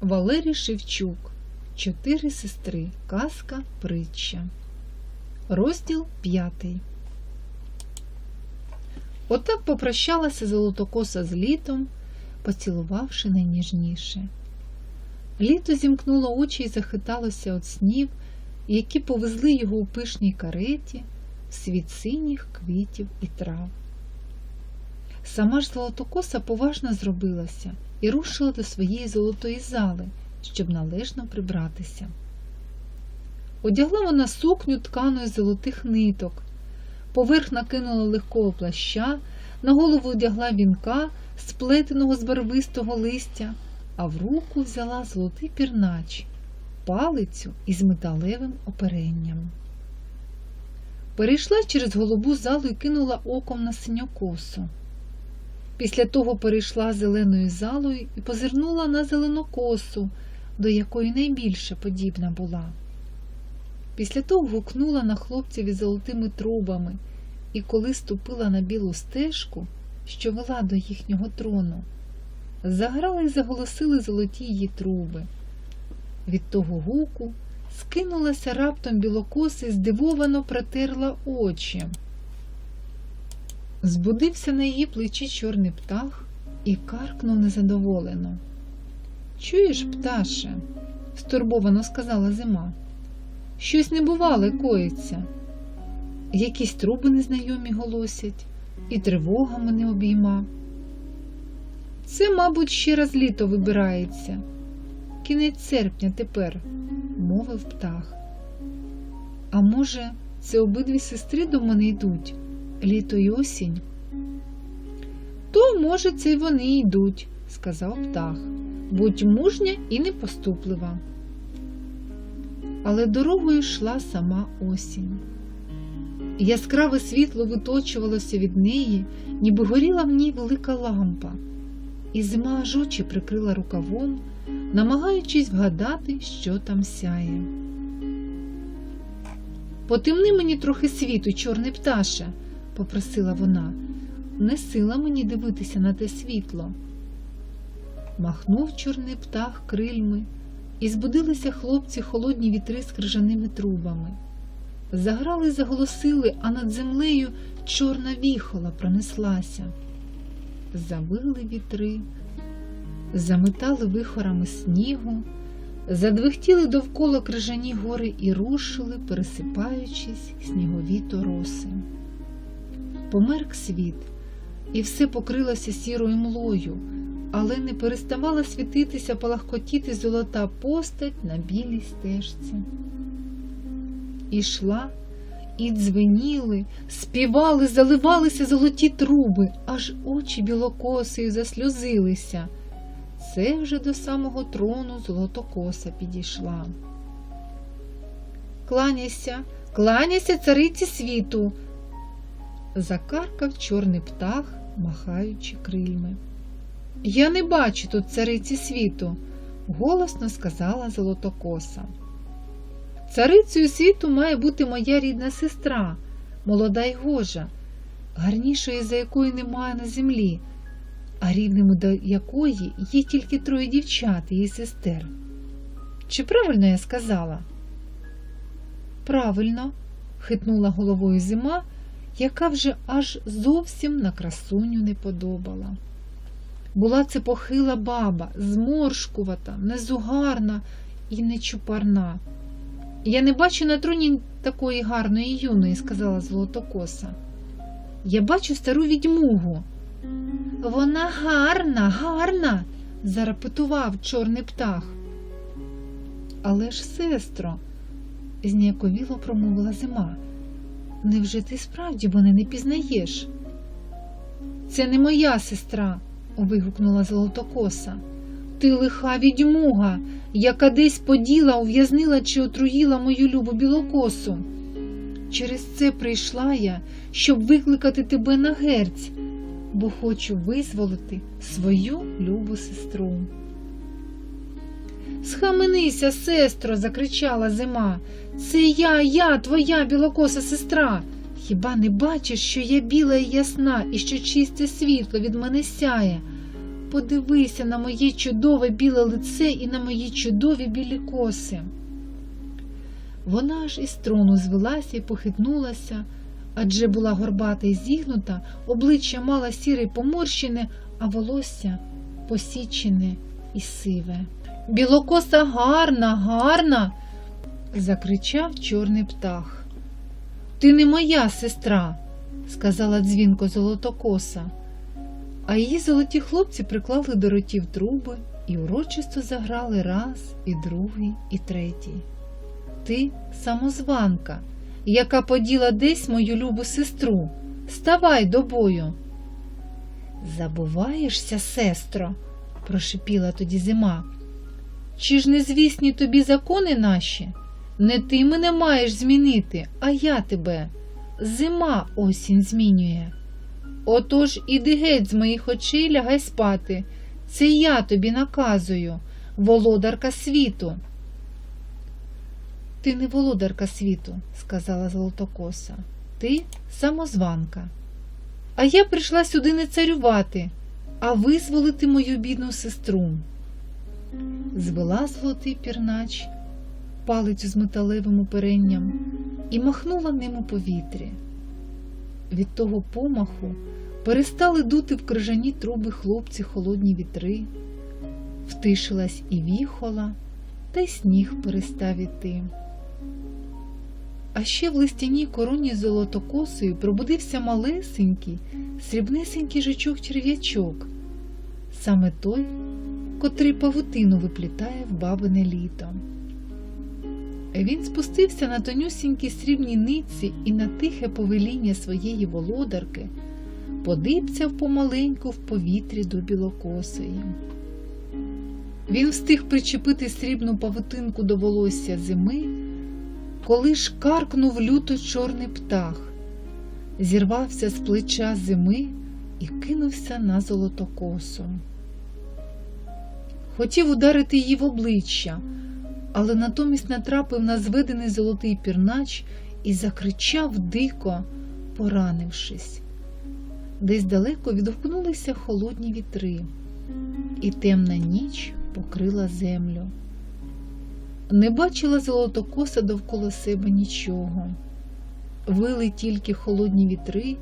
Валерій Шевчук. Чотири сестри. Казка притча. Розділ п'ятий. Отак попрощалася золотокоса з літом, поцілувавши найніжніше. Літо зімкнуло очі і захиталося від снів, які повезли його у пишній кареті в світ синіх квітів і трав. Сама ж золотокоса поважно зробилася і рушила до своєї золотої зали, щоб належно прибратися. Одягла вона сукню ткану із золотих ниток, поверх накинула легкого плаща, на голову одягла вінка, сплетеного з барвистого листя, а в руку взяла золотий пірнач, палицю із металевим оперенням. Перейшла через голубу залу і кинула оком на синьокосу. Після того перейшла зеленою залою і позирнула на зеленокосу, до якої найбільше подібна була. Після того гукнула на хлопців із золотими трубами, і коли ступила на білу стежку, що вела до їхнього трону, заграли й заголосили золоті її труби. Від того гуку скинулася раптом білокоса і здивовано протерла очі. Збудився на її плечі чорний птах і каркнув незадоволено. Чуєш, пташе? стурбовано сказала зима. Щось небувале коїться. Якісь труби незнайомі голосять, і тривога мене обійма. Це, мабуть, ще раз літо вибирається. Кінець серпня тепер, мовив птах. А може, це обидві сестри до мене йдуть, літо й осінь? То, може, це й вони йдуть, сказав птах. Будь мужня і непоступлива. Але дорогою йшла сама осінь. Яскраве світло виточувалося від неї, ніби горіла в ній велика лампа, і зима аж очі прикрила рукавом, намагаючись вгадати, що там сяє. Потемни мені трохи світу, чорний пташе, попросила вона. Не сила мені дивитися на те світло. Махнув чорний птах крильми, і збудилися хлопці холодні вітри з крижаними трубами. Заграли, заголосили, а над землею чорна віхола пронеслася. Завили вітри, заметали вихорами снігу, задвихтіли довкола крижані гори і рушили, пересипаючись снігові тороси. Померк світ, і все покрилося сірою млою, але не переставала світитися, палахкотіти золота постать на білій стежці. Ішла і дзвеніли, співали, заливалися золоті труби, аж очі білокосею засльозилися. Це вже до самого трону золотокоса підійшла. Кланяйся, кланяйся цариці світу, закаркав чорний птах, махаючи крильми. Я не бачу тут цариці світу, голосно сказала золотокоса. Царицею світу має бути моя рідна сестра, молода й гожа, гарнішої, за якої немає на землі, а рівними до якої є тільки троє дівчат і сестер. Чи правильно я сказала? Правильно, хитнула головою зима, яка вже аж зовсім на красуню не подобала. Була це похила баба, зморшкувата, незугарна і нечупарна. Я не бачу на троні такої гарної юної, сказала золотокоса. Я бачу стару відьмугу. Вона гарна, гарна, зарепетував чорний птах. Але ж, сестро, зніяковіло промовила зима. Невже ти справді мене не пізнаєш? Це не моя сестра, вигукнула золотокоса. Ти лиха відьмуга, яка десь поділа, ув'язнила чи отруїла мою любу білокосу. Через це прийшла я, щоб викликати тебе на герць, бо хочу визволити свою любу сестру. Схаменися, сестро, закричала зима. Це я, я, твоя білокоса сестра. Хіба не бачиш, що я біла і ясна і що чисте світло від мене сяє? подивися на моє чудове біле лице і на мої чудові білі коси. Вона ж із трону звелася і похитнулася, адже була горбата й зігнута, обличчя мала сіре поморщене, а волосся посічене і сиве. Білокоса гарна, гарна. закричав чорний птах. Ти не моя сестра, сказала дзвінко золотокоса. А її золоті хлопці приклали до ротів труби і урочисто заграли раз, і другий, і третій. Ти самозванка, яка поділа десь мою любу сестру. Ставай до бою. Забуваєшся, сестро, прошипіла тоді зима. Чи ж не звісні тобі закони наші? Не ти мене маєш змінити, а я тебе. Зима осінь змінює. Отож іди геть з моїх очей лягай спати. Це я тобі наказую, володарка світу. Ти не володарка світу, сказала Золотокоса. Ти самозванка. А я прийшла сюди не царювати, а визволити мою бідну сестру. Звела золотий пірнач палицю з металевим оперенням і махнула ним у повітрі. Від того помаху перестали дути в крижані труби хлопці холодні вітри, втишилась і віхола, та й сніг перестав іти. А ще в листяній короні з золотокосою пробудився малесенький, срібнесенький жучок-черв'ячок, саме той, котрий павутину виплітає в бабине літо. Він спустився на тонюсінькій срібній нитці і на тихе повеління своєї володарки подибцяв помаленьку в повітрі до білокосої. Він встиг причепити срібну павутинку до волосся зими, коли ж каркнув люто чорний птах, зірвався з плеча зими і кинувся на золотокосу. Хотів ударити її в обличчя, але натомість натрапив на зведений золотий пірнач і закричав дико, поранившись. Десь далеко відгукнулися холодні вітри, і темна ніч покрила землю. Не бачила золотокоса довкола себе нічого. Вили тільки холодні вітри,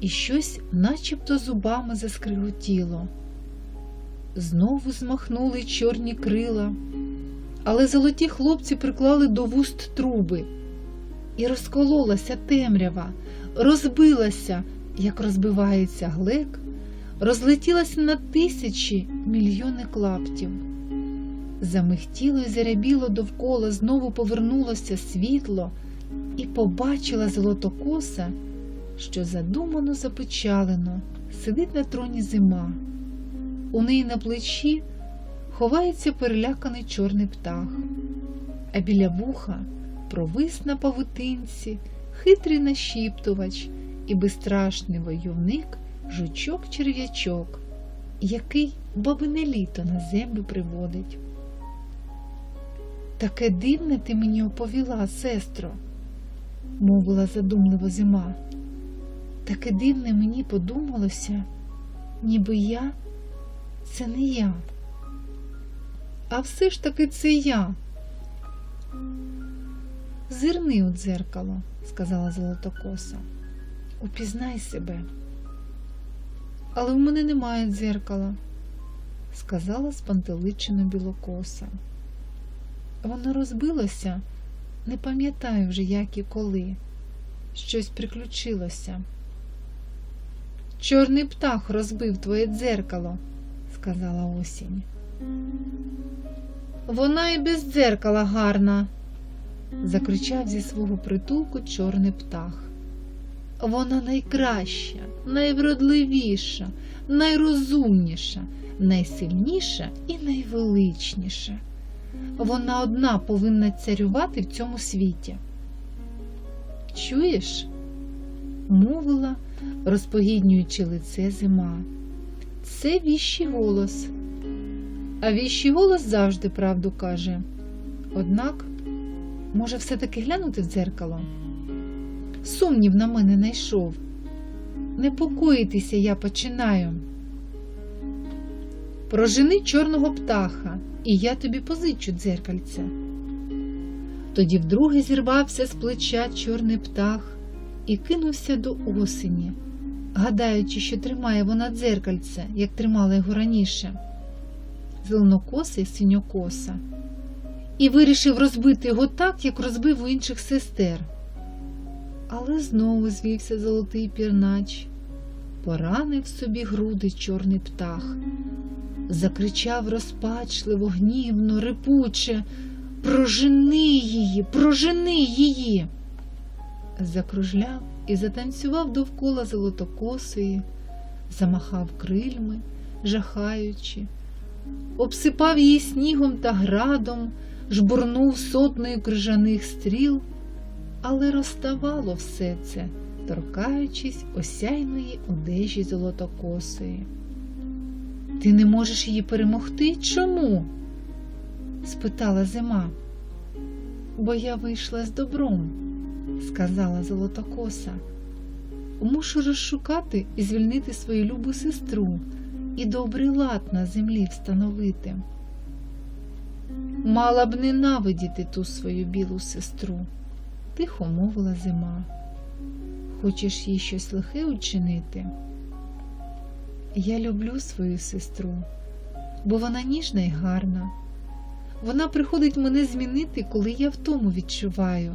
і щось начебто зубами заскриготіло. Знову змахнули чорні крила, але золоті хлопці приклали до вуст труби, і розкололася темрява, розбилася, як розбивається глек, розлетілася на тисячі мільйони клаптів. Замихтіло й зарябіло довкола, знову повернулося світло, і побачила золотокоса, що задумано запечалено сидить на троні зима. У неї на плечі ховається переляканий чорний птах, а біля вуха провис на павутинці, хитрий нашіптувач і безстрашний войовник жучок-черв'ячок, який бабине літо на землю приводить. Таке дивне ти мені оповіла, сестро, мовила задумливо зима. Таке дивне мені подумалося, ніби я це не я. А все ж таки це я. Зирни у дзеркало, сказала Золотокоса. Упізнай себе. Але в мене немає дзеркала, сказала спантеличено білокоса. Воно розбилося, не пам'ятаю вже, як і коли. Щось приключилося. Чорний птах розбив твоє дзеркало, сказала осінь. Вона і без дзеркала гарна, закричав зі свого притулку чорний птах. Вона найкраща, найвродливіша, найрозумніша, найсильніша і найвеличніша. Вона одна повинна царювати в цьому світі. Чуєш? мовила, розпогіднюючи лице зима. Це віщий голос. А віщий голос завжди правду каже. Однак, може, все-таки глянути в дзеркало? Сумнів на мене найшов. Непокоїтися я починаю. прожени чорного птаха, і я тобі позичу дзеркальце. Тоді вдруге зірвався з плеча чорний птах і кинувся до осені, гадаючи, що тримає вона дзеркальце, як тримала його раніше, зеленокоса і синьокоса, і вирішив розбити його так, як розбив у інших сестер. Але знову звівся золотий пірнач, поранив собі груди чорний птах, закричав розпачливо, гнівно, рипуче. Прожени її, прожени її. Закружляв і затанцював довкола золотокосої, замахав крильми, жахаючи, обсипав її снігом та градом, жбурнув сотнею крижаних стріл, але розставало все це, торкаючись осяйної одежі золотокосої. Ти не можеш її перемогти? Чому? спитала зима. Бо я вийшла з добром, сказала золотокоса. Мушу розшукати і звільнити свою любу сестру і добрий лад на землі встановити. Мала б ненавидіти ту свою білу сестру, тихо мовила зима. Хочеш їй щось лихе учинити? Я люблю свою сестру, бо вона ніжна і гарна. Вона приходить мене змінити, коли я втому відчуваю.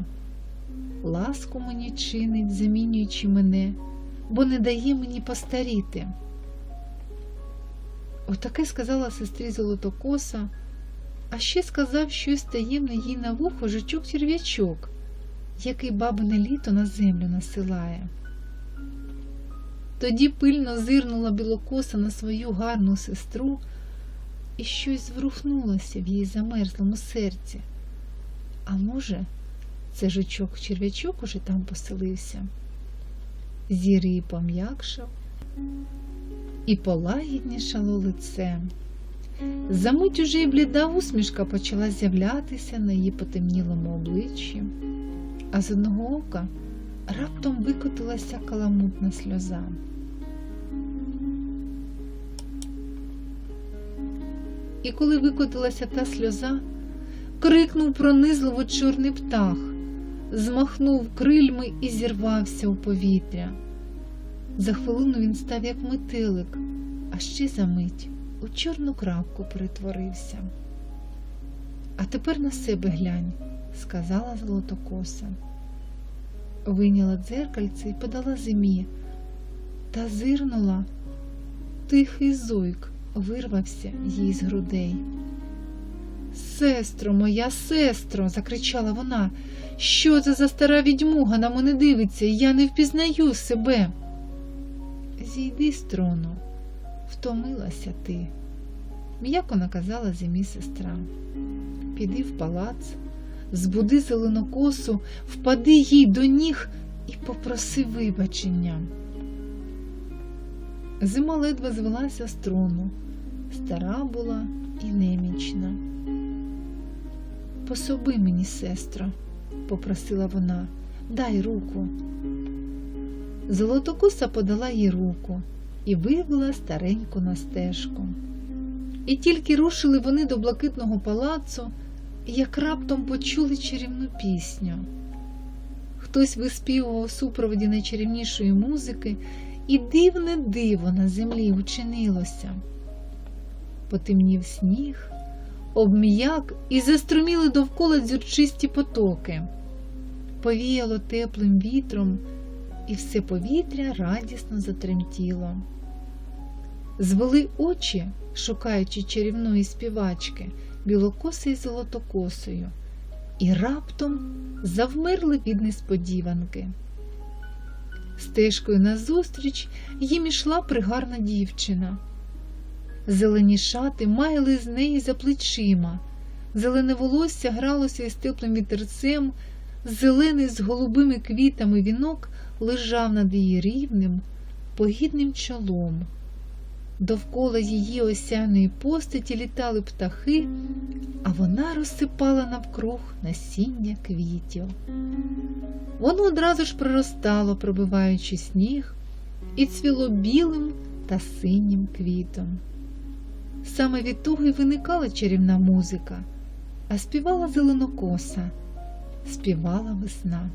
Ласку мені чинить, замінюючи мене, бо не дає мені постаріти. Отаке сказала сестрі Золотокоса, а ще сказав щось таємне їй на вухо жучок черв'ячок, який бабине літо на землю насилає. Тоді пильно зирнула білокоса на свою гарну сестру і щось зворухнулося в її замерзлому серці. А може, це жучок черв'ячок уже там поселився? Зір її пом'якшав і полагіднішало лице. Замить уже й бліда усмішка почала з'являтися на її потемнілому обличчі, а з одного ока раптом викотилася каламутна сльоза. І коли викотилася та сльоза, крикнув пронизливо чорний птах, змахнув крильми і зірвався у повітря. За хвилину він став як метелик, а ще за мить у чорну крапку перетворився. А тепер на себе глянь, сказала золотокоса. Вийняла дзеркальце і подала зимі, та зирнула тихий зойк вирвався їй з грудей. Сестро, моя сестро, закричала вона, що це за стара відьмуга на мене дивиться, я не впізнаю себе. Зійди з трону, втомилася ти, м'яко наказала зимі сестра. Піди в палац, збуди зеленокосу, впади їй до ніг і попроси вибачення. Зима ледве звелася з трону, стара була і немічна. Пособи мені, сестро, попросила вона, дай руку. Золотокуса подала їй руку і вивела стареньку на стежку. І тільки рушили вони до блакитного палацу, як раптом почули чарівну пісню. Хтось виспівував у супроводі найчарівнішої музики, і дивне диво на землі учинилося. Потемнів сніг, обм'як і заструміли довкола дзюрчисті потоки. Повіяло теплим вітром, і все повітря радісно затремтіло. Звели очі, шукаючи чарівної співачки, білокосою золотокосою, і раптом завмерли від несподіванки. Стежкою назустріч їм ішла пригарна дівчина. Зелені шати маяли з неї за плечима, зелене волосся гралося із теплим вітерцем, зелений з голубими квітами вінок лежав над її рівним, погідним чолом. Довкола її осяної постаті літали птахи, а вона розсипала навкруг насіння квітів. Воно одразу ж проростало, пробиваючи сніг, і цвіло білим та синім квітом. Саме від того й виникала чарівна музика, а співала зеленокоса, співала весна.